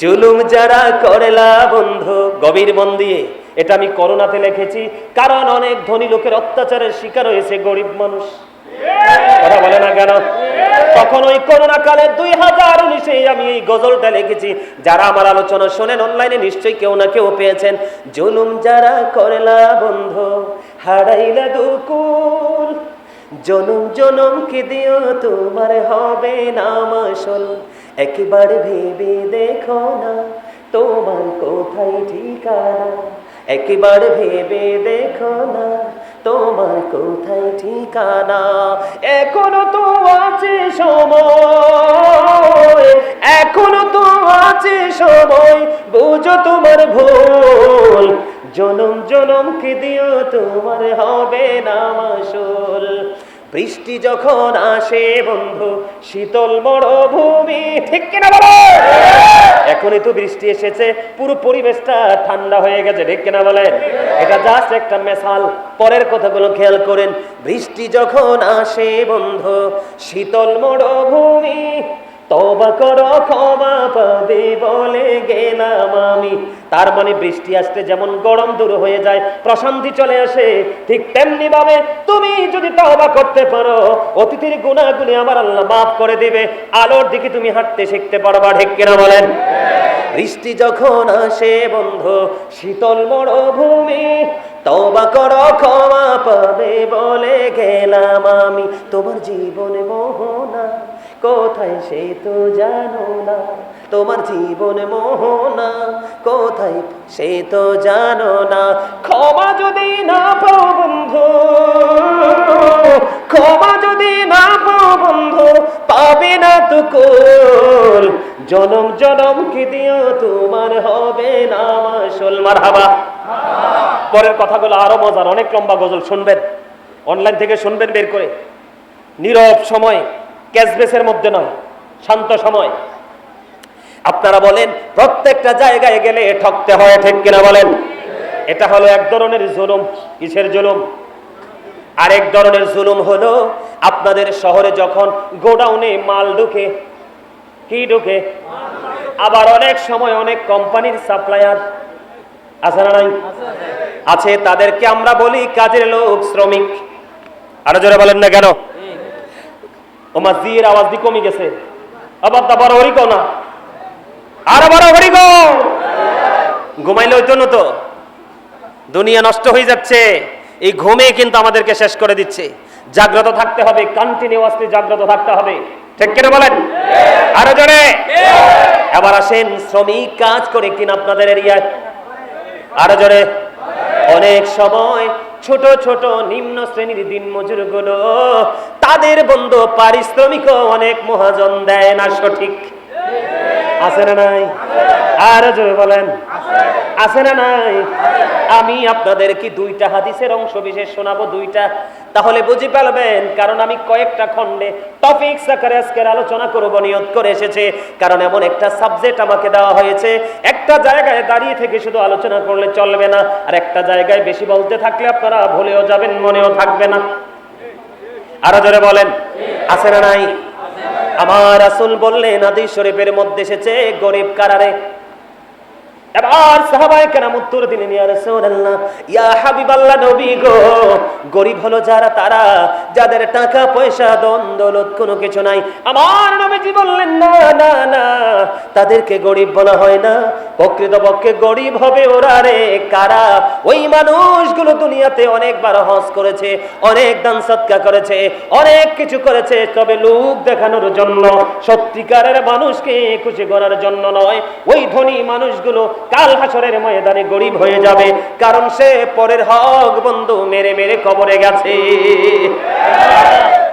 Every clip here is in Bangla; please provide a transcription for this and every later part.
জুলুম যারা করেলা বন্ধু, গভীর মন দিয়ে। এটা আমি করোনাতে লিখেছি। কারণ অনেক ধনী লোকের অত্যাচারের শিকার হয়েছে গরিব মানুষ। কথা বলে না কেন? তখন ওই করোনা কালে দুই হাজার উনিশে আমি এই গজলটা লিখেছি। যারা আমার আলোচনা শোনেন অনলাইনে নিশ্চয়ই কেউ না কেউ পেয়েছেন। জুলুম যারা করেলা বন্ধু, হারাইলা দুকুল। জনম জনম কি দিও, তোমার হবে না মাসল। একবার ভেবে দেখো না, তোমার কোথায় ঠিকানা? একবার ভেবে দেখো না, তোমার কোথায় ঠিকানা? এখনও তো আছে সময়, এখনও তো আছে সময়, বুঝো তোমার ভুল। জনম জনম কি দিও, তোমার হবে না মাসুল। বৃষ্টি যখন আসে বন্ধু, শীতল মরুভূমি, ঠিক কিনা বলো? এখনই তো বৃষ্টি এসেছে, পুরো পরিবেশটা ঠান্ডা হয়ে গেছে, ঠিক কিনা বলেন এটা জাস্ট একটা মেশাল পরের কথাগুলো খেয়াল করেন। বৃষ্টি যখন আসে বন্ধু, শীতল মরুভূমি তবা করো, ক্ষমা পাবে বলে গেলাম আমি। তার মানে বৃষ্টি আসতে যেমন গরম দূর হয়ে যায়, প্রশান্তি চলে আসে, ঠিক তেমনি ভাবে তুমি যদি তবা করতে পারো, অতিথির গুণাগুলি আমার আল্লাহ মাফ করে দিবে, আলোর দিকে তুমি হাঁটতে শিখতে পারবা, ঠিক কিনা বলেন? বৃষ্টি যখন আসে বন্ধু, শীতল মরুভূমি তবা করো, ক্ষমা পাবে বলে গেলাম আমি। তোমার জীবনে মোহনা কোথায় সে তো জানো না? তোমার জীবন মোহনা, কোথায় সে তো জানো না? ক্ষমা যদি না পাও বন্ধু, ক্ষমা যদি না পাও বন্ধু, পাবে না তো কোল জনম জনম কি দিও তোমার হবে না মাসুল? মারহাবা। পরের কথাগুলো আরও মজার, অনেক লম্বা গজল শুনবেন। অনলাইন থেকে শুনবেন বের করে। নীরব সময়। ক্যাশবেসের মধ্যে নয়, শান্ত সময়। আপনারা বলেন, প্রত্যেকটা জায়গায় গেলে ঠকতে হয়, ঠিক কিনা বলেন? এটা হলো এক ধরনের জুলুম, কিসের জুলুম? আরেক ধরনের জুলুম হলো, আপনাদের শহরে যখন গোডাউনে মাল ঢুকে, কি ঢুকে? আবার অনেক সময় অনেক কোম্পানির সাপ্লায়ার আছে না নাই? আছে, তাদেরকে আমরা বলি কাজের লোক, শ্রমিক। আরও জোরে বলেন না কেন? ওমা জির আওয়াজ দি কমে গেছে। আবার তারপর হরি কও না। আর আবার হরি কও। ঘুমাইলে হইতো না তো দুনিয়া নষ্ট হয়ে যাচ্ছে। এই ঘুমে কিন্তু আমাদেরকে শেষ করে দিচ্ছে। জাগ্রত থাকতে হবে কন্টিনিউয়াসলি জাগ্রত থাকতে হবে। ঠিক কিনা বলেন? আরও জোরে। এবার আসেন শ্রমিক কাজ করে কিনা আপনাদের এরিয়ায়। আরও জোরে। অনেক সময় ছোট ছোট নিম্ন শ্রেণির দিন মজুরগুলো তাদের বন্ধু পারিশ্রমিক অনেক মহাজন দেয় না সঠিক। আছে না নাই? আর বলেন, আছে না নাই? আমি আপনাদের কি দুইটা হাদিসের অংশ বিশেষ শোনাবো? দুইটা? তাহলে বুঝে পারবেন, কারণ আমি কয়েকটা খণ্ডে টপিকস আকারে আজকের আলোচনা করব, নিয়ত করে এসেছে। কারণ এমন একটা সাবজেক্ট আমাকে দেওয়া হয়েছে, একটা জায়গায় দাঁড়িয়ে থেকে শুধু আলোচনা করলে চলবে না, আর একটা জায়গায় বেশি বলতে থাকলে আপনারা ভুলেও যাবেন, মনেও থাকবে না। আরও জোরে বলেন, আছে না নাই? আমার আসল বললেন আদি শরীফের মধ্যে এসেছে গরিব কারারে। এবার সাহাবায়ে কেরাম উত্তর দিলেন, ইয়া রাসূলুল্লাহ, ইয়া নবী গো, গরিব হলো যারা তারা, যাদের টাকা পয়সা দন কোনো কিছু নাই। আমার নবীজি বললেন, না না না, তাদেরকে গরিব বলা হয় না। গরিব হবে ওরা রে, কারা? ওই মানুষগুলো দুনিয়াতে অনেকবার হজ করেছে, অনেক দান সৎকা করেছে, অনেক কিছু করেছে। তবে লোক দেখানোর জন্য, সত্যিকারের মানুষকে খুশি করার জন্য নয়। ওই ধনী মানুষগুলো কাল হাসরের ময়দানে গরিব হয়ে যাবে, কারণ সে পরের হক বন্ধু মেরে মেরে কবরে গেছে।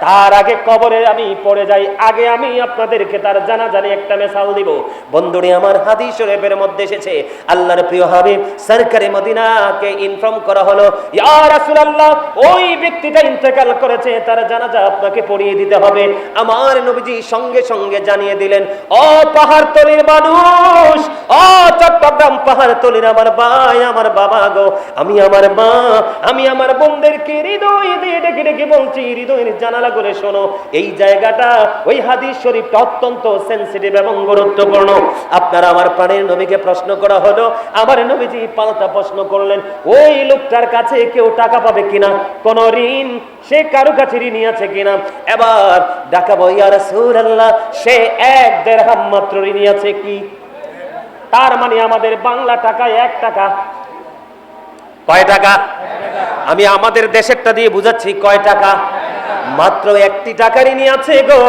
তার আগে কবরে আমি পড়ে যাই, আগে আমি আপনাদেরকে তার জানা জানি একটা মেসাল দিব। বন্ধুরে, আমার হাদিস শরীফের মধ্যে এসেছে, আল্লাহর প্রিয় হাবিব, সরকারি মদিনাকে ইনফর্ম করা হলো, ইয়া রাসূলুল্লাহ, ওই ব্যক্তিটা ইন্তেকাল করেছে, তার জানাজা আপনাকে পড়িয়ে দিতে হবে। আমার নবীজি সঙ্গে সঙ্গে জানিয়ে দিলেন ও পাহাড়তলির মানুষ ও চট্টগ্রাম পাহাড় তলির আমার ভাই, আমার বাবা গো। আমি আমার মা, আমি আমার বোনদেরকে হৃদয় দিয়ে ডেকে ডেকে বলছি, হৃদয়ের জানালা করে শোনো। এই জায়গাটা, ওই হাদিস শরীফটা অত্যন্ত সেন্সিটিভ এবং গুরুত্বপূর্ণ। আপনারা আমার প্রাণের নবীকে প্রশ্ন করা হলো, আমার নবীজি পাল্টা প্রশ্ন করলেন, ওই লোকটার কাছে কেউ টাকা পাবে কিনা? কোন ঋণ? সে কারও কাছে ঋণী আছে কিনা? এবার ডাকাবো, ইয়া রাসূলুল্লাহ, সে এক দেড়হাম মাত্র ঋণী আছে কি? তার মানে আমাদের বাংলা টাকায় এক টাকা। কয় টাকা? আমি আমাদের দেশেরটা দিয়ে বুঝাচ্ছি, কয় টাকা? মাত্র একটি টাকারই নিয়ে আছে গো।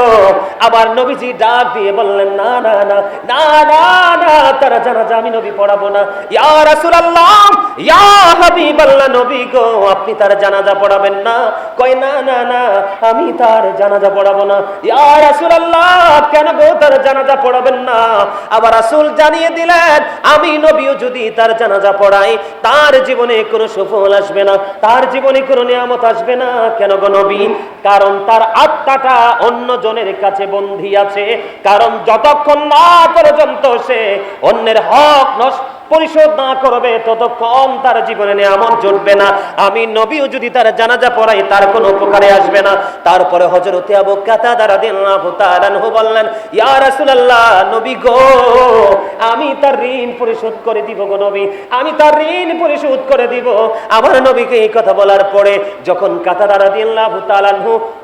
আবার নবীজি ডাক দিয়ে বললেন, না না না না না না, তারা জানা যে আমি নবী পড়াবো না। ইয়া রাসূলুল্লাহ, ইয়া হাবিবাল্লাহ নবী গো, আপনি তার জানাজা পড়াবেন না। কয়, না না না, আমি তার জানাজা পড়াবো না। ইয়া রাসূলুল্লাহ, কেন গো তার জানাজা পড়াবেন না? আবার রাসূল জানিয়ে দিলেন, আমি নবীও যদি তার জানাজা পড়াই, তার জীবনে কোনো সুফল আসবে না, তার জীবনে কোনো নিয়ামত আসবে না। কেন গো নবী? কারণ তার আত্মাটা অন্য জনের কাছে বন্দী আছে। কারণ যতক্ষণ না পর্যন্ত সে অন্যের হক নষ্ট পরিশোধ না করবে, ততক্ষণ তার জীবনে নিয়ামত জুটবে না। আমি নবীও যদি তার জানাজা পড়াই, তার কোনো উপকারে আসবে না। তারপরে হযরতে আবু কাতাদা রাদিয়াল্লাহু তাআলা বললেন, ইয়া রাসূলুল্লাহ, নবী গো, আমি তার ঋণ পরিশোধ করে দিব গো নবী, আমি তার ঋণ পরিশোধ করে দিব। আমার নবীকে এই কথা বলার পরে যখন কাতাদা রাদিয়াল্লাহু তাআলা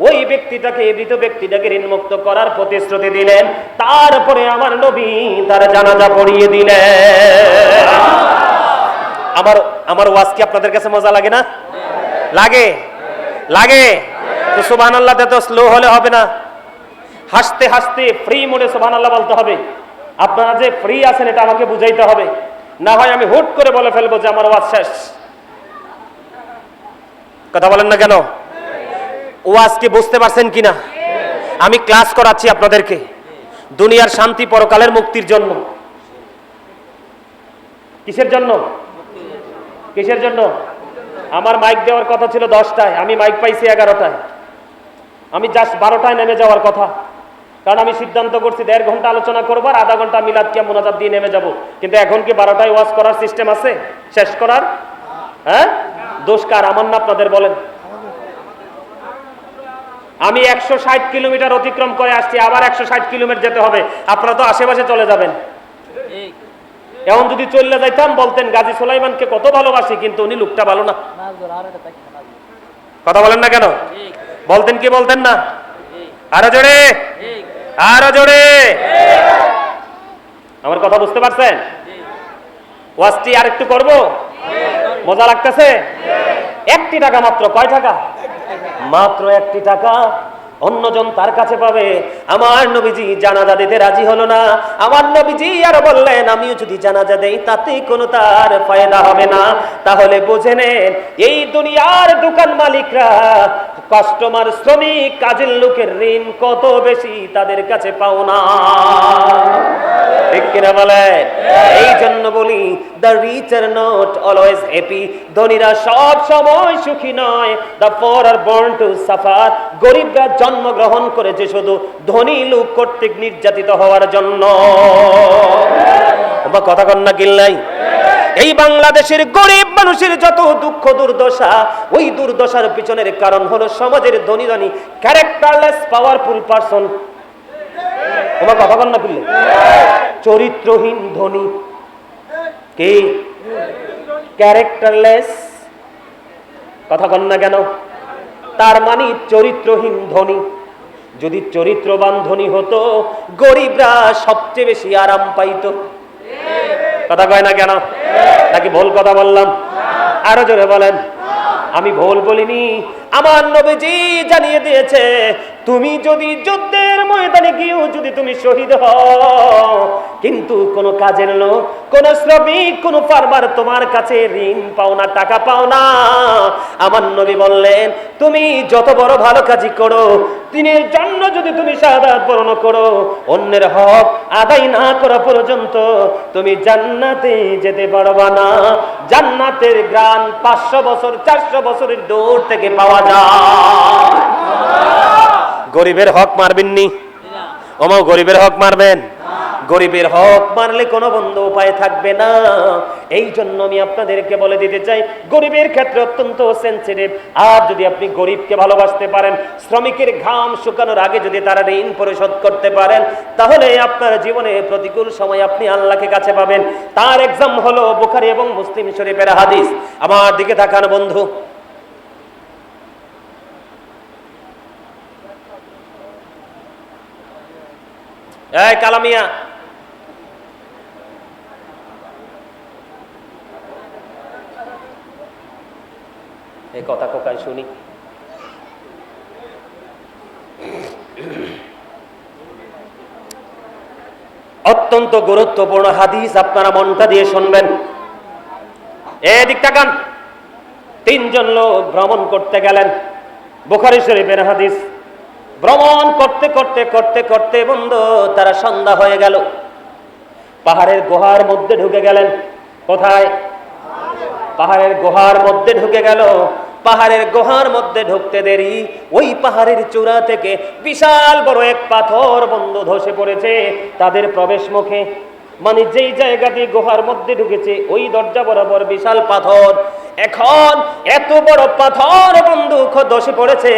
ওই ব্যক্তিটাকে মৃত ব্যক্তিটাকে ঋণ মুক্ত করার প্রতিশ্রুতি দিলেন, তারপরে আমার নবী তার জানাজা পড়িয়ে দিলেন। আমার আমার ওয়াজ কি আপনাদের কাছে মজা লাগে না? লাগে? লাগে? তো সুবাহ তো স্লো হলে হবে না। হাসতে হাসতে ফ্রি সুবাহ বলতে হবে। আপনারা যে ফ্রি আছেন, এটা আমাকে বুঝাইতে হবে। না হয় আমি হুট করে বলে ফেলব যে আমার ওয়াজ শেষ। কথা বলেন না কেন? ওয়াজ কি বুঝতে পারছেন কিনা? আমি ক্লাস করাচ্ছি আপনাদেরকে। দুনিয়ার শান্তি পরকালের মুক্তির জন্য। কিসের জন্য? কিসের জন্য? আমার মাইক দেওয়ার কথা ছিল দশটায়, আমি মাইক পাইছি এগারোটায়। আমি জাস্ট বারোটায় নেমে যাওয়ার কথা। কারণ আমি সিদ্ধান্ত করছি দেড় ঘণ্টা আলোচনা করব আর আধা ঘণ্টা মিলাদ কিয়া মোনাজাত দিয়ে নেমে যাব। কিন্তু এখন কি বারোটায় ওয়াজ করার সিস্টেম আছে? শেষ করার? হ্যাঁ? দোষ কার? আমার না আপনাদের বলেন। আমি একশো ষাট কিলোমিটার অতিক্রম করে আসছি, আবার একশো ষাট কিলোমিটার যেতে হবে। আপনারা তো আশেপাশে চলে যাবেন। এমন যদি চলে যাইতাম, বলতেন, গাজী সোলাইমানকে কত ভালোবাসি, কিন্তু উনি লোকটা ভালো না। কথা বলেন না কেন? বলতেন কি বলতেন না? আরও জোরে আরও জোরে। আমার কথা বুঝতে পারছেন? ওয়াজটি আর একটু করব? মজা লাগতেছে? একটি টাকা মাত্র, কয় টাকা? মাত্র একটি টাকা। অন্যজন তার কাছে পাবে। আমার নবীজি জানাজা দিতে রাজি হলো না। আমার নবীজি আর বললেন, আমিও যদি জানাজা দেই, তাতে কোনো তার ফায়দা হবে না। তাহলে বুঝে নেন, এই দুনিয়ার দোকান মালিকরা, কাস্টমার, শ্রমিক, কাজের লোকের ঋণ কত বেশি তাদের কাছে পাও না। ঠিক কিনা বলেন? এই জন্য বলি the rich are not always happy ধনীরা সব সময় সুখী নয়। দ্য পর আর বর্ন টু সাফার গরিবরা জন্মগ্রহণ করেছে শুধু ধনী লোক কর্তৃক নির্যাতিত হওয়ার জন্য। কথা কন্যা কিল্লাই এই বাংলাদেশের গরিব মানুষের যত দুঃখ দুর্দশা, ওই দুর্দশার পিছনের কারণ হলো সমাজের ধনী ধনী ক্যারেক্টারলেস পাওয়ারফুল পারসন তোমার কথা কন্যা কিল্লাই চরিত্রহীন ধনী। কে? ক্যারেক্টারলেস কথা কন না কেন? তার মানে চরিত্রহীন ধনী। যদি চরিত্রবান ধনী হতো, গরিবরা সবচেয়ে বেশি আরাম পাইত। কথা কয় না কেন? নাকি ভুল কথা বললাম? আরও জোরে বলেন। আমি ভুল বলিনি আমার নবীজি জানিয়ে দিয়েছে, তুমি যদি যুদ্ধের ময়দানে গিয়েও যদি তুমি শহীদ হও, কিন্তু কোনো কাজের লোক, কোন শ্রমিক, কোন ফার্মার তোমার কাছে ঋণ পাও না, টাকা পাও না। আমার নবী বললেন, তুমি যত বড় ভালো কাজই করো, দিনের জন্য যদি তুমি সাদাত বরণ করো, অন্যের হক আদায় না করা পর্যন্ত তুমি জান্নাতে যেতে পারবা না। জান্নাতের গ্রাম পাঁচশো বছর, চারশো বছরের দৌড় থেকে পাওয়া গরিবের হক মারবেননি ওমাও গরিবের হক মারবেন। গরিবের হক মারলে কোনো বন্ধ উপায় থাকবে না। এই জন্য আমি আপনাদেরকে বলে দিতে চাই, গরিবের ক্ষেত্রে অত্যন্ত সেন্সিটিভ আর যদি আপনি গরিবকে ভালোবাসতে পারেন, শ্রমিকের ঘাম শুকানোর আগে যদি তারা ঋণ পরিশোধ করতে পারেন, তাহলে আপনার জীবনে প্রতিকূল সময় আপনি আল্লাহকে কাছে পাবেন। তার এক্সাম হলো বুখারি এবং মুসলিম শরীফের হাদিস। আমার দিকে তাকান বন্ধু। এই কালামিয়া এই কথা কোকায় শুনি। অত্যন্ত গুরুত্বপূর্ণ হাদিস আপনারা মনটা দিয়ে শুনবেন। এদিক তিনজন লোক ভ্রমণ করতে গেলেন। বুখারি শরীফের হাদিস। ভ্রমণ করতে করতে করতে করতে বন্ধু, তারা সন্ধ্যা হয়ে গেল। পাহাড়ের গুহার মধ্যে ঢুকে গেলেন। কোথায়? পাহাড়ের গুহার মধ্যে ঢুকে গেল। পাহাড়ের গুহার মধ্যে ঢুকতে দেরি। ওই পাহাড়ের চূড়া থেকে বিশাল বড় এক পাথর বন্ধ ধসে পড়েছে। তাদের প্রবেশ মুখে মানে যেই জায়গা দিয়ে গুহার মধ্যে ঢুকেছে, ওই দরজা বরাবর বিশাল পাথর। এখন এত বড় পাথর বন্দুক ধসে পড়েছে,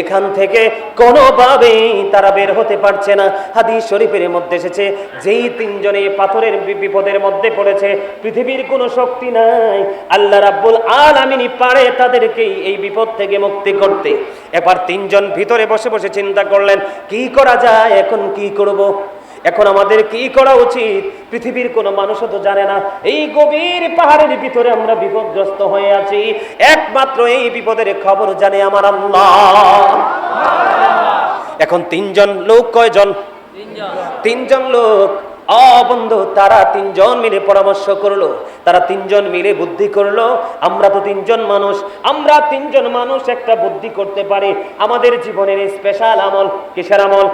এখান থেকে কোনোভাবেই তারা বের হতে পারছে না। হাদিস শরীফের মধ্যে এসেছে, যেই তিনজনে পাথরের বিপদের মধ্যে পড়েছে, পৃথিবীর কোনো শক্তি নাই। আল্লাহ রাব্বুল আলামিনই পারে তাদেরকেই এই বিপদ থেকে মুক্তি করতে। এবার তিনজন ভিতরে বসে বসে চিন্তা করলেন, কি করা যায়, এখন কি করব? এখন আমাদের কি করা উচিত? পৃথিবীর কোনো মানুষও তো জানে না। এই গভীর পাহাড়ের ভিতরে আমরা বিপদগ্রস্ত হয়ে আছি। একমাত্র এই বিপদের খবর জানে আমার এখন তিনজন লোক কয়জন? তিনজন লোক। অবন্ধু, তারা তিনজন মিলে পরামর্শ করল। তারা তিনজন মিলে বুদ্ধি করল। আমরা তো তিনজন মানুষ। আমরা তিনজন মানুষ একটা বুদ্ধি করতে পারি। আমাদের জীবনের স্পেশাল আমল, কিসের আমল?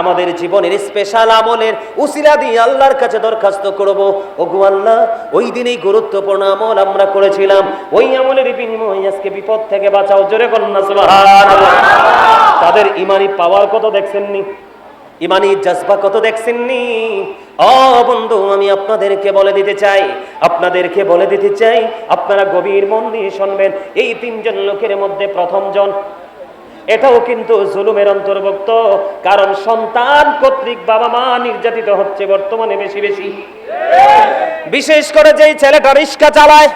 আমাদের জীবনের স্পেশাল আমলের উসিলা দিয়ে আল্লাহর কাছে দরখাস্ত করব। ওগো আল্লাহ, ওই দিনেই গুরুত্বপূর্ণ আমল আমরা করেছিলাম। ওই আমলের বিনিময়ে আজকে বিপদ থেকে বাঁচাও, জোরে কন্যা তাদের ইমানি পাওয়ার কত দেখছেননি? ইমানি জজবা কত দেখছেননি? ও বন্ধু, আমি আপনাদেরকে বলে দিতে চাই, আপনাদেরকে বলে দিতে চাই, আপনারা গভীর মন দিয়ে শুনবেন। এই তিনজন লোকের মধ্যে প্রথম জন এটাও কিন্তু জুলুমের অন্তর্ভুক্ত, কারণ সন্তান কর্তৃক বাবা মা নির্যাতিত হচ্ছে বর্তমানে বেশি বেশি। বিশেষ করে যেই ছেলেটা রিক্সা চালায়,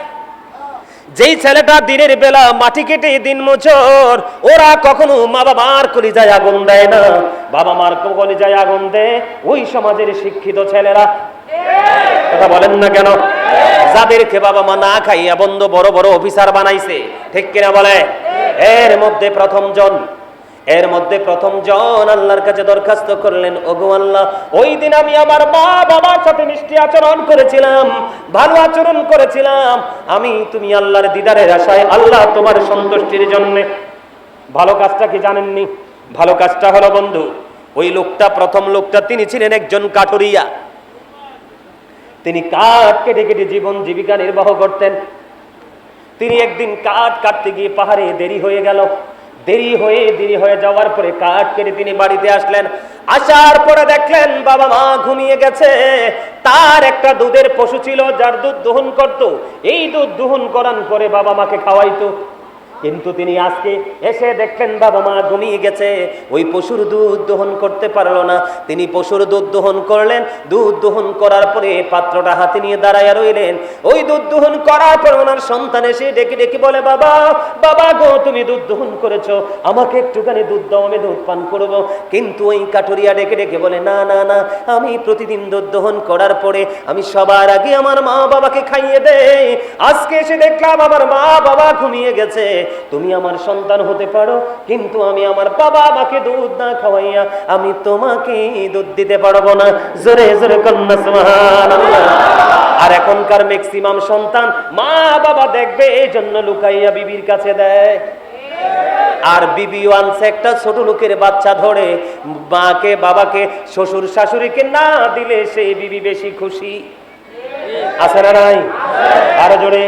যেই ছেলেটা দিনের বেলা মাটি কেটে দিন মোচর ওরা কখনো মা বাবার কলিজায় আগুন দেয় না। বাবা মার কলিজায় আগুন দেয়, ওই সমাজের শিক্ষিত ছেলেরা। কথা বলেন না কেন? যাদেরকে বাবা মা না খাইয়া বন্ধ বড় বড় অফিসার বানাইছে, ঠিক কিনা বলে? এর মধ্যে প্রথম জন, এর মধ্যে প্রথম জন আল্লাহর কাছে দরখাস্ত করলেন, ওগো আল্লাহ, ওই দিন আমি আমার মা বাবার সাথে মিষ্টি আচরণ করেছিলাম, ভালো আচরণ করেছিলাম। আমি, তুমি আল্লাহর দিদারের আশায় আল্লাহ তোমার সন্তুষ্টির জন্য ভালো কাজটা কি জানেননি? ভালো কাজটা হলো, বন্ধু, ওই লোকটা, প্রথম লোকটা, তিনি ছিলেন একজন কাঠুরিয়া। তিনি কাঠ কেটে কেটে জীবন জীবিকা নির্বাহ করতেন। তিনি একদিন কাঠ কাটতে গিয়ে পাহাড়ে দেরি হয়ে গেল। দেরি হয়ে দেরি হয়ে যাওয়ার পরে কাঠ কেটে তিনি বাড়িতে আসলেন। আসার পরে দেখলেন বাবা মা ঘুমিয়ে গেছে। তার একটা দুধের পশু ছিল যার দুধ দহন করত। এই দুধ দহন করান করে বাবা মাকে খাওয়াইতো। কিন্তু তিনি আজকে এসে দেখলেন, বাবা মা ঘুমিয়ে গেছে। ওই পশুর দুধ দহন করতে পারল না। তিনি পশুর দুধ দহন করলেন। দুধ দহন করার পরে পাত্রটা হাতে নিয়ে দাঁড়াইয়া রইলেন। ওই দুধ দহন করার পর ওনার সন্তান এসে ডেকে ডেকে বলে, বাবা বাবা গো, তুমি দুধ দহন করেছ। আমাকে একটুখানি দুধ দাও, আমি দুধ পান করব। কিন্তু ওই কাঠুরিয়া ডেকে ডেকে বলে, না না না, আমি প্রতিদিন দুধ দহন করার পরে আমি সবার আগে আমার মা বাবাকে খাইয়ে দেই। আজকে এসে দেখলাম, আমার মা বাবা ঘুমিয়ে গেছে। তুমি আমার সন্তান হতে পারো, কিন্তু আমি আমার বাবা আমাকে দুধ না খাওয়াইয়া আমি তোমাকে দুধ দিতে পারব না। জোরে জোরে। আর এখনকার ম্যাক্সিমাম সন্তান মা বাবা দেখবে এই জন্য লুকাইয়া বিবির কাছে দেয়। আর বিবি আনছে একটা ছোট লোকের বাচ্চা ধরে, মাকে, বাবাকে, শ্বশুর শাশুড়িকে না দিলে সেই বিবি বেশি খুশি। আছে না নাই? আরও জোরে।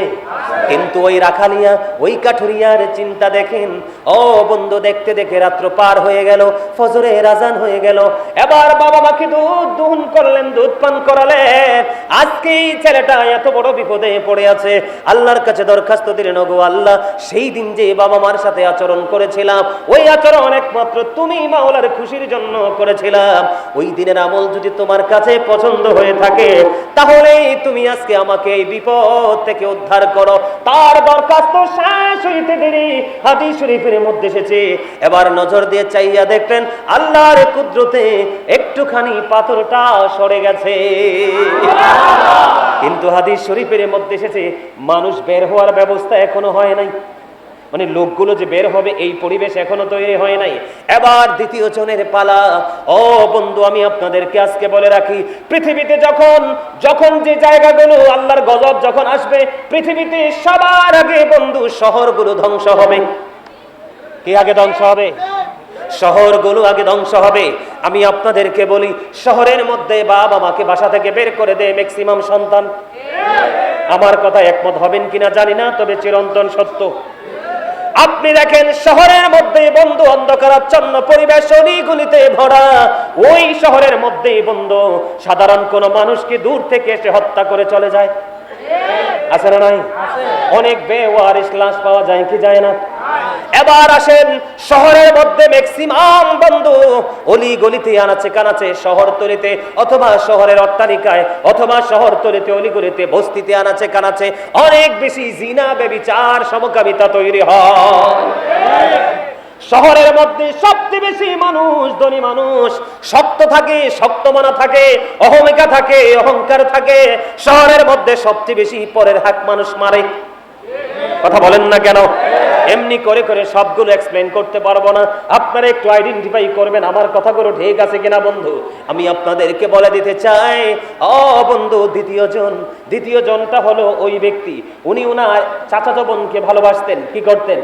কিন্তু ওই রাখালিয়া ওই কাঠুরিয়ার চিন্তা দেখেন। ও বন্ধু, দেখতে দেখে রাত্র পার হয়ে গেল ফজরে রাজান হয়ে গেল। এবার বাবা মাকে দুধ দুহন করলেন, দুধ পান করালেন। আজকে এই ছেলেটা এত বড় বিপদে পড়ে আছে। আল্লাহর কাছে দরখাস্ত দিলেন, ওগো আল্লাহ, সেই দিন যে বাবা মার সাথে আচরণ করেছিলাম, ওই আচরণ একমাত্র তুমি মাওলার খুশির জন্য করেছিলাম। ওই দিনের আমল যদি তোমার কাছে পছন্দ হয়ে থাকে তাহলে তুমি আজকে আমাকে এই বিপদ থেকে উদ্ধার করো। তার দরখাস্ত শেষ হইতে দেরি, হাদিস শরীফের মধ্যে এসেছে। এবার নজর দিয়ে চাইয়া দেখলেন, আল্লাহর কুদরতে একটুখানি পাথরটা সরে গেছে। কিন্তু হাদিস শরীফের মধ্যে এসেছে, মানুষ বের হওয়ার ব্যবস্থা এখনও হয় নাই। মানে লোকগুলো যে বের হবে, এই পরিবেশ এখনও তৈরি হয় নাই। এবার দ্বিতীয় জনের পালা। ও বন্ধু, আমি আপনাদেরকে আজকে বলে রাখি, পৃথিবীতে যখন যখন যে জায়গাগুলো আল্লাহর গজব যখন আসবে, পৃথিবীতে সবার আগে বন্ধু শহরগুলো ধ্বংস হবে। কি আগে ধ্বংস হবে? শহরগুলো আগে ধ্বংস হবে। আমি আপনাদেরকে বলি, শহরের মধ্যে বাবা মাকে বাসা থেকে বের করে দেয় ম্যাক্সিমাম সন্তান। আমার কথা একমত হবেন কিনা জানি না, তবে চিরন্তন সত্য। আপনি দেখেন, শহরের মধ্যে বন্ধু অন্ধকারাচ্ছন্ন পরিবেশ, অলিগুলিতে ভরা। ওই শহরের মধ্যেই বন্ধু, সাধারণ কোন মানুষকে দূর থেকে এসে হত্যা করে চলে যায়? আছে না নাই? অনেক বেওয়ারিশ লাশ পাওয়া যায় কি যায় না? এবার আসেন শহরের মধ্যে ম্যাক্সিমাম বন্ধু, অলি গলিতে আনাচে কানাচে শহর তলিতে, অথবা শহরের অট্টালিকায়, অথবা শহর তলিতে, অলি গলিতে, বস্তিতে আনাচে কানাচে, অনেক বেশি জিনা বেবিচার সমকামিতা তৈরি হয়। শহরের মধ্যে সবচেয়ে বেশি মানুষ, ধনী মানুষ। শক্ত থাকে, শক্ত মানা থাকে, অহমিকা থাকে, অহংকার থাকে। শহরের মধ্যে সবচেয়ে বেশি পরের হাক মানুষ মারে। কথা বলেন না কেন? এমনি করে করে সবগুলো এক্সপ্লেন করতে পারব না। আপনারা একটু আইডেন্টিফাই করবেন, আমার কথাগুলো ঠিক আছে কিনা বন্ধু? আমি আপনাদেরকে বলে দিতে চাই, অ বন্ধু, দ্বিতীয় জন। দ্বিতীয় জনটা হলো ওই ব্যক্তি। উনি উনার চাচাতো বোনকে ভালোবাসতেন, কি করতেন?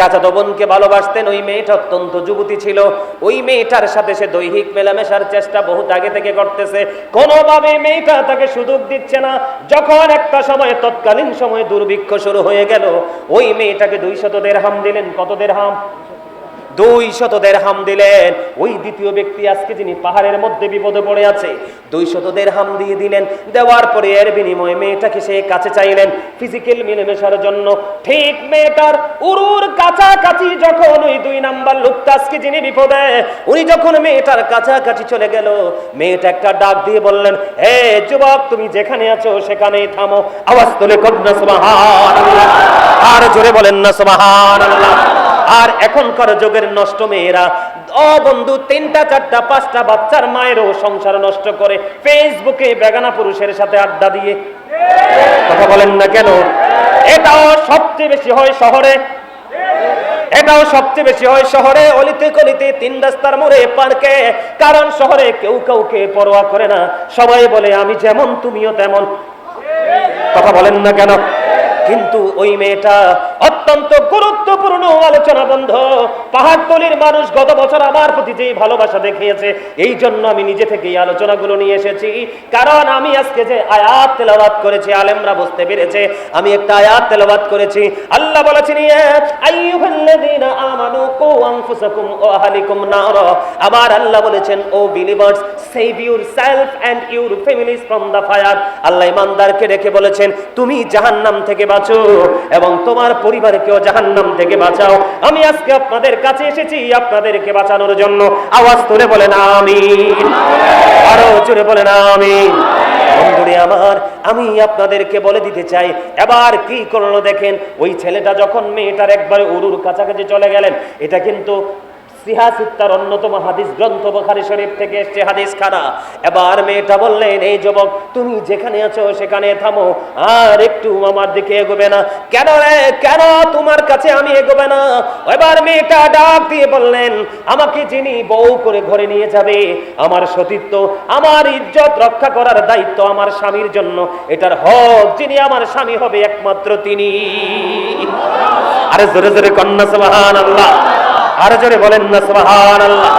চাচাতো বোনকে ভালোবাসতেন, ওই মেয়েটা অত্যন্ত যুবতী ছিল। ওই মেয়েটার সাথে সে দৈহিক মেলামেশার চেষ্টা বহুত আগে থেকে করতেছে। কোনোভাবে মেয়েটা তাকে সুযোগ দিচ্ছে না। যখন একটা সময়, তৎকালীন সময়ে দুর্ভিক্ষ শুরু হয়ে গেল, ওই মেয়েটাকে দুই শত হাম দিলেন। কত হাম দুই শত হাম দিলেন। ওই দ্বিতীয় ব্যক্তি আজকে যিনি পাহাড়ের মধ্যে বিপদে পড়ে আছে, দুই শত হাম দিয়ে দিলেন। দেওয়ার পরে এর বিনিময়ে মেয়েটাকে সে কাছে চাইলেন। ফিজিক্যাল মিলেমেশার জন্য ঠিক মেয়েটার উরুর কাছাকাছি যখন ওই দুই নাম্বার লোকটা আজকে যিনি বিপদে, উনি যখন মেয়েটার কাছাকাছি চলে গেল, মেয়েটা একটা ডাক দিয়ে বললেন হে যুবক, তুমি যেখানে আছো সেখানেই থামো। আওয়াজ তুলে কন্যা সুবহান আর জোরে বলেন না সুবহান আর এখনকার যুগের নষ্ট মেয়েরা, ও বন্ধু, তিনটা, চারটা, পাঁচটা বাচ্চার মায়েরও সংসার নষ্ট করে ফেসবুকে বেগানা পুরুষের সাথে আড্ডা দিয়ে। কথা বলেন না কেন? এটাও সবচেয়ে বেশি হয় শহরে। এটাও সবচেয়ে বেশি হয় শহরে। অলিতে কলিতে তিন রাস্তার মোড়ে পার্কে। কারণ শহরে কেউ কাউকে পরোয়া করে না। সবাই বলে, আমি যেমন, তুমিও তেমন। কথা বলেন না কেন? কিন্তু ওই মেয়েটা অত্যন্ত গুরুত্বপূর্ণ আলোচনা বন্ধ। পাহাড়তলির মানুষ গত বছর আমার প্রতি যে ভালোবাসা দেখিয়েছে, এই জন্য আমি নিজে থেকে এই আলোচনাগুলো নিয়ে এসেছি। কারণ আমি আজকে যে আয়াত তেলাওয়াত করেছি, আলেমরা বুঝতে পেরেছে, আমি একটা আয়াত তেলাওয়াত করেছি। আল্লাহ বলেছেন, ইয়া আবার আল্লাহ বলেছেন, O believers save yourself and your families from the fire আল্লাহ ইমানদারকে রেখে বলেছেন, তুমি জাহান্নাম থেকে বাঁচো এবং তোমার পরিবারকেও জাহান্নাম থেকে বাঁচাও। আমি আজকে আপনাদের কাছে এসেছি আপনাদেরকে বাঁচানোর জন্য। আওয়াজ তুলে বলেন আমি আরও জোরে বলেন আমিন। বন্ধুরে আমার, আমি আপনাদেরকে বলে দিতে চাই, এবার কি করল দেখেন? ওই ছেলেটা যখন মেয়েটার একবার উরুর কাছাকাছি চলে গেলেন, এটা কিন্তু সিহাসিত্তার অন্যতম হাদিস গ্রন্থ শরীফ থেকে এসছে হাদিস খানা এবার মেয়েটা বললেন, এই যুবক, তুমি যেখানে আছো সেখানে থামো, আর একটু আমার দিকে এগোবে না। কেন রে? কেন তোমার কাছে আমি এগোবে না? এবার মেয়েটা ডাক দিয়ে বললেন, আমাকে যিনি বউ করে ঘরে নিয়ে যাবে, আমার সতীত্ব, আমার ইজ্জত রক্ষা করার দায়িত্ব আমার স্বামীর জন্য। এটার হক যিনি আমার স্বামী হবে একমাত্র তিনি। আরে জোরে জোরে কন্যা, সুবহানাল্লাহ। আরও জোরে বলেন না, সুবহানাল্লাহ।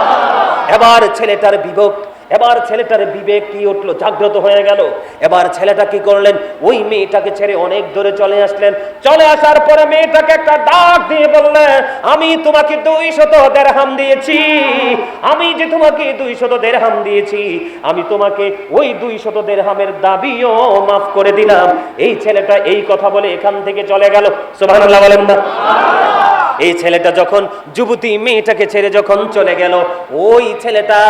এবার ছেলেটার বিভক্ত এবার ছেলেটার বিবেক কি উঠল? জাগ্রত হয়ে গেল। এবার ছেলেটা কি করলেন? ওই মেয়েটাকে ছেড়ে অনেক দূরে চলে আসলেন। চলে আসার পরে মেয়েটাকে একটা ডাক দিয়ে বললেন, আমি তোমাকে দুই শত দেড়হাম দিয়েছি। আমি যে তোমাকে দুই শত দেড়হাম দিয়েছি, আমি তোমাকে ওই দুই শত দেড়হামের দাবিও মাফ করে দিলাম। এই ছেলেটা এই কথা বলে এখান থেকে চলে গেল। সুবহানাল্লাহ বলেন না। এই ছেলেটা যখন যুবতী মেয়েটাকে ছেড়ে যখন চলে গেল, ওই ছেলেটা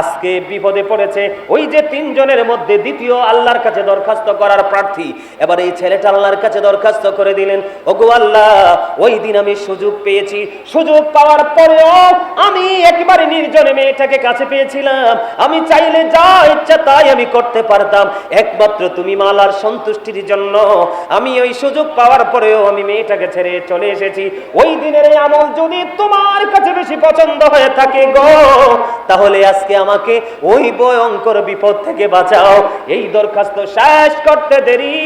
আজকে বিপদে পড়েছে। ওই যে তিনজনের মধ্যে দ্বিতীয় আল্লাহর কাছে দরখাস্ত করার প্রার্থী। এবার এই ছেলেটা আল্লাহর কাছে দরখাস্ত করে দিলেন, ওগো আল্লাহ, ওই দিন আমি সুযোগ পেয়েছি। সুযোগ পাওয়ার পরেও আমি একেবারে নির্জনে মেয়েটাকে কাছে পেয়েছিলাম। আমি চাইলে যা ইচ্ছা তাই আমি করতে পারতাম। একমাত্র তুমি মালার সন্তুষ্টির জন্য আমি ওই সুযোগ পাওয়ার পরেও আমি মেয়েটাকে ছেড়ে চলে এসেছি। ওই দিনের এই আমল যদি তোমার কাছে বেশি পছন্দ হয়ে থাকে গো, তাহলে আজকে আমাকে ওই ভয়ঙ্কর বিপদ থেকে বাঁচাও। এই দরখাস্ত শেষ করতে দেরি।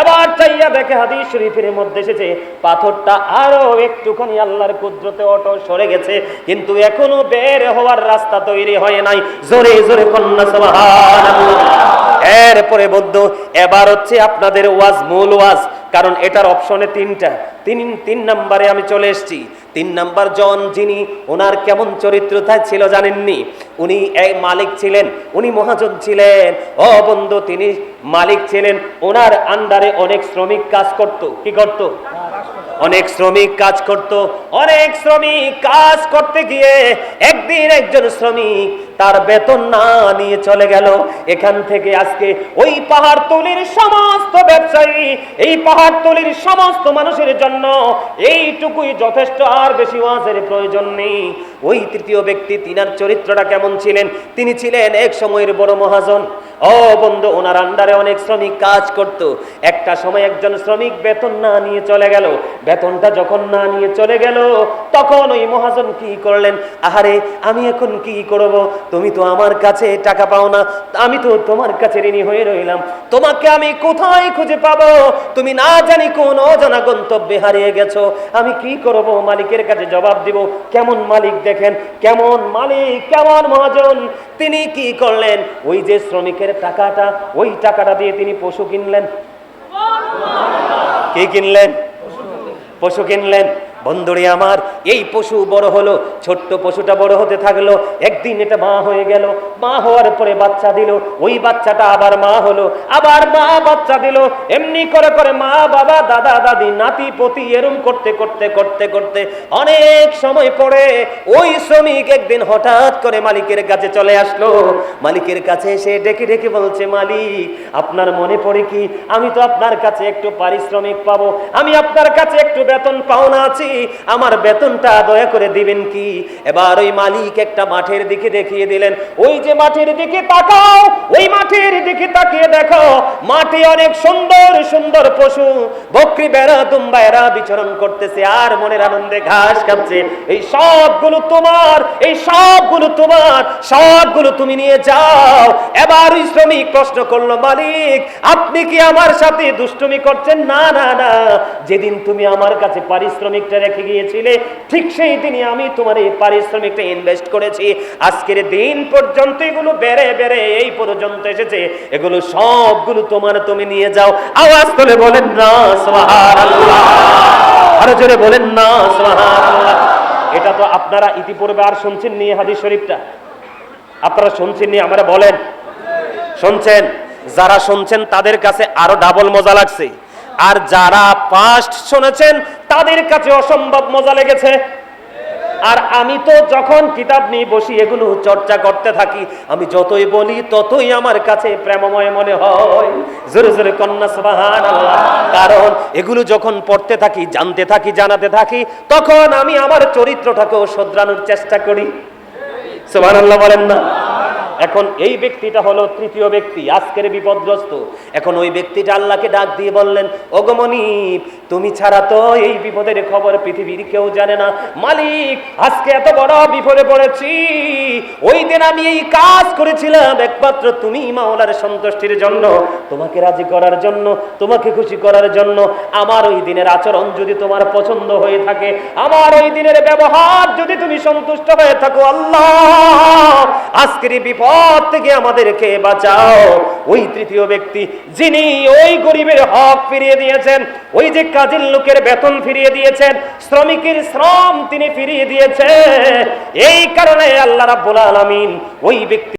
এবার চাইয়া দেখে হাদিস শরীফের মধ্যে এসেছে, পাথরটা আরও একটুখানি আল্লাহর কুদরতে অটো সরে গেছে, কিন্তু এখনও বের হওয়ার রাস্তা তৈরি হয় নাই। জোরে জোরে কন্যা, সুবহানাল্লাহ। এরপরে বদ্ধ এবার হচ্ছে আপনাদের ওয়াজ, মূল ওয়াজ। কারণ এটার অপশনে তিনটা। তিন তিন নাম্বারে আমি চলে এসেছি। তিন নাম্বার জন যিনি, ওনার কেমন চরিত্র তাই ছিল জানেননি? উনি এক মালিক ছিলেন, উনি মহাজন ছিলেন। ও বন্ধু, তিনি মালিক ছিলেন। ওনার আন্ডারে অনেক শ্রমিক কাজ করত। কি করত? অনেক শ্রমিক কাজ করত। অনেক শ্রমিক কাজ করতে গিয়ে একদিন একজন শ্রমিক তার বেতন না নিয়ে চলে গেল। এখান থেকে আজকে ওই পাহাড়তলির সমস্ত ব্যবসায়ী, এই পাহাড় পাহাড়তলির সমস্ত মানুষের জন্য এইটুকুই যথেষ্ট, আর বেশি ওয়াজের প্রয়োজন নেই। ওই তৃতীয় ব্যক্তি, তিনার চরিত্রটা কেমন ছিলেন? তিনি ছিলেন এক সময়ের বড় মহাজন। ও বন্ধু, ওনার আন্ডারে অনেক শ্রমিক কাজ করত। একটা সময় একজন শ্রমিক বেতন না নিয়ে চলে গেল। বেতনটা যখন না নিয়ে চলে গেল, তখন ওই মহাজন কি করলেন? আহারে, আমি এখন কি করব? তুমি তো আমার কাছে টাকা পাও না, আমি তো তোমার কাছে ঋণী হয়ে রইলাম। তোমাকে আমি কোথায় খুঁজে পাবো? তুমি না জানি কোন অজানা গন্তব্যে হারিয়ে গেছো। আমি কি করব? মালিকের কাছে জবাব দিব, কেমন মালিক দেখেন, কেমন মালিক, কেমন মহাজন? তিনি কি করলেন? ওই যে শ্রমিকের টাকাটা, ওই টাকাটা দিয়ে তিনি পশু কিনলেন। কি কিনলেন? পশু কিনলেন। বন্ধুরে আমার, এই পশু বড় হলো, ছোট্ট পশুটা বড় হতে থাকল। একদিন এটা মা হয়ে গেল, মা হওয়ার পরে বাচ্চা দিল, ওই বাচ্চাটা আবার মা হলো, আবার মা বাচ্চা দিল। এমনি করে করে মা, বাবা, দাদা, দাদি, নাতি, পতি এরম করতে করতে করতে করতে অনেক সময় পরে ওই শ্রমিক একদিন হঠাৎ করে মালিকের কাছে চলে আসলো। মালিকের কাছে এসে ডেকে ডেকে বলছে, মালিক, আপনার মনে পড়ে কি? আমি তো আপনার কাছে একটু পারিশ্রমিক পাবো, আমি আপনার কাছে একটু বেতন পাওনা আছি আমার বেতনটা দয়া করে দিবেন কি? এবার ওই মালিক একটা মাঠের দিকে দেখিয়ে দিলেন, ওই যে মাঠের দিকে তাকাও, ওই মাঠের দিকে তাকিয়ে দেখো, মাঠে অনেক সুন্দর সুন্দর পশু, বকরি বেড়া দুম্বা এরা বিচরণ করতেছে, আর মনের আনন্দে ঘাস খাচ্ছে। এই সবগুলো তোমার, এই সবগুলো তোমার, সবগুলো তুমি নিয়ে যাও। এবার ওই শ্রমিক প্রশ্ন করল, মালিক, আপনি কি আমার সাথে দুষ্টুমি করছেন? না না না, যেদিন তুমি আমার কাছে পারিশ্রমিকটা রেখে গিয়েছিলে, ঠিক সেই দিনই আমি তোমার এই পারিশ্রমিকটা ইনভেস্ট করেছি। আজকের দিন পর্যন্ত এগুলো বেড়ে বেড়ে এই পর্যন্ত এসেছে। এগুলো সবগুলো তোমার, তুমি নিয়ে যাও। আওয়াজ তুলে বলেন না, সুবহানাল্লাহ। আরও জোরে বলেন না, সুবহানাল্লাহ। এটা তো আপনারা ইতিপূর্বে আর শুনছেন নি হাদিস শরীফটা। আপনারা শুনছেন নি আমরা বলেন। শুনছেন? যারা শুনছেন, তাদের কাছে আরও ডাবল মজা লাগছে। আর যারা পাস্ট শুনেছেন, তাদের কাছে অসম্ভব মজা লেগেছে। আর আমি তো যখন কিতাব নিয়ে বসি, এগুলো চর্চা করতে থাকি, আমি যতই বলি, ততই আমার কাছে প্রেমময় মনে হয়। জোরে জোরে কন্যা সুবহান কারণ এগুলো যখন পড়তে থাকি, জানতে থাকি, জানাতে থাকি, তখন আমি আমার চরিত্রটাকেও শোধরানোর চেষ্টা করি। সুবহানাল্লাহ বলেন না। এখন এই ব্যক্তিটা হলো তৃতীয় ব্যক্তি, আজকের বিপদগ্রস্ত। এখন ওই ব্যক্তিটা আল্লাহকে ডাক দিয়ে বললেন ওগমনি তুমি ছাড়া তো এই বিপদের খবর পৃথিবীর কেউ জানে না। মালিক, আজকে এত বড় বিপদে পড়েছি। ওই দিন আমি এই কাজ করেছিলাম একমাত্র তুমি মাওলার সন্তুষ্টির জন্য। তোমাকে রাজি করার জন্য, তোমাকে খুশি করার জন্য। আমার ওই দিনের আচরণ যদি তোমার পছন্দ হয়ে থাকে, আমার ওই দিনের ব্যবহার যদি তুমি সন্তুষ্ট হয়ে থাকো, আল্লাহ, আজকের বিপদ বিপদ থেকে আমাদেরকে বাঁচাও। ওই তৃতীয় ব্যক্তি যিনি ওই গরিবের হক ফিরিয়ে দিয়েছেন, ওই যে কাজের লোকের বেতন ফিরিয়ে দিয়েছেন, শ্রমিকের শ্রম তিনি ফিরিয়ে দিয়েছেন। এই কারণে আল্লাহ রাব্বুল আলামিন ওই ব্যক্তি